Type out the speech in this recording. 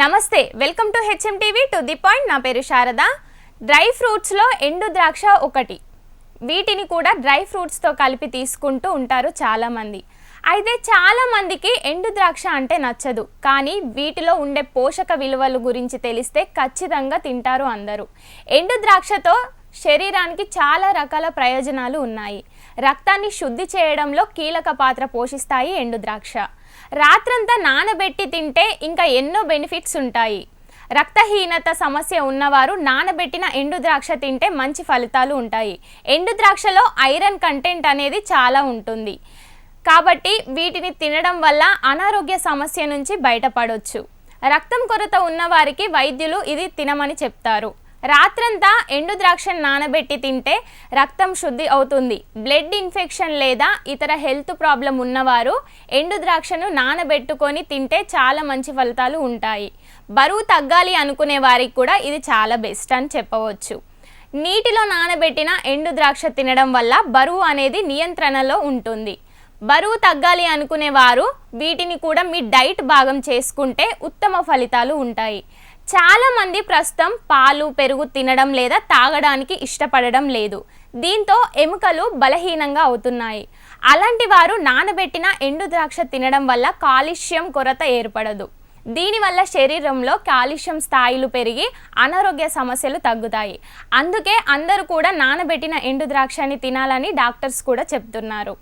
నమస్తే welcome to HM TV to the point. నా పేరు శారద. డ్రై ఫ్రూట్స్లో ఎండు ద్రాక్ష ఒకటి. వీటిని కూడా డ్రై ఫ్రూట్స్తో కలిపి తీసుకుంటూ ఉంటారు చాలామంది. అయితే చాలామందికి ఎండు ద్రాక్ష అంటే నచ్చదు. కానీ వీటిలో ఉండే పోషక విలువల గురించి తెలిస్తే ఖచ్చితంగా తింటారు అందరూ. ఎండు ద్రాక్షతో శరీరానికి చాలా రకాల ప్రయోజనాలు ఉన్నాయి. రక్తాన్ని శుద్ధి చేయడంలో కీలక పాత్ర పోషిస్తాయి ఎండు ద్రాక్ష. రాత్రంతా నానబెట్టి తింటే ఇంకా ఎన్నో బెనిఫిట్స్ ఉంటాయి. రక్తహీనత సమస్య ఉన్నవారు నానబెట్టిన ఎండు ద్రాక్ష తింటే మంచి ఫలితాలు ఉంటాయి. ఎండు ద్రాక్షలో ఐరన్ కంటెంట్ అనేది చాలా ఉంటుంది. కాబట్టి వీటిని తినడం వల్ల అనారోగ్య సమస్య నుంచి బయటపడవచ్చు రక్తం కొరత ఉన్నవారికి వైద్యులు ఇది తినమని చెప్తారు. రాత్రంతా ఎండు ద్రాక్షను నానబెట్టి తింటే రక్తం శుద్ధి అవుతుంది. బ్లడ్ ఇన్ఫెక్షన్ లేదా ఇతర హెల్త్ ప్రాబ్లం ఉన్నవారు ఎండు ద్రాక్షను నానబెట్టుకొని తింటే చాలా మంచి ఫలితాలు ఉంటాయి. బరువు తగ్గాలి అనుకునే వారికి కూడా ఇది చాలా బెస్ట్ అని చెప్పవచ్చు. నీటిలో నానబెట్టిన ఎండు ద్రాక్ష తినడం వల్ల బరువు అనేది నియంత్రణలో ఉంటుంది. బరువు తగ్గాలి అనుకునే వారు వీటిని కూడా మీ డైట్ భాగం చేసుకుంటే ఉత్తమ ఫలితాలు ఉంటాయి. చాలామంది ప్రస్తుతం పాలు పెరుగు తినడం లేదా తాగడానికి ఇష్టపడడం లేదు. దీంతో ఎముకలు బలహీనంగా అవుతున్నాయి. అలాంటి వారు నానబెట్టిన ఎండు ద్రాక్ష తినడం వల్ల కాలుష్యం కొరత ఏర్పడదు. దీనివల్ల శరీరంలో కాలుష్యం స్థాయిలు పెరిగి అనారోగ్య సమస్యలు తగ్గుతాయి. అందుకే అందరూ కూడా నానబెట్టిన ఎండు ద్రాక్షని తినాలని డాక్టర్స్ కూడా చెప్తున్నారు.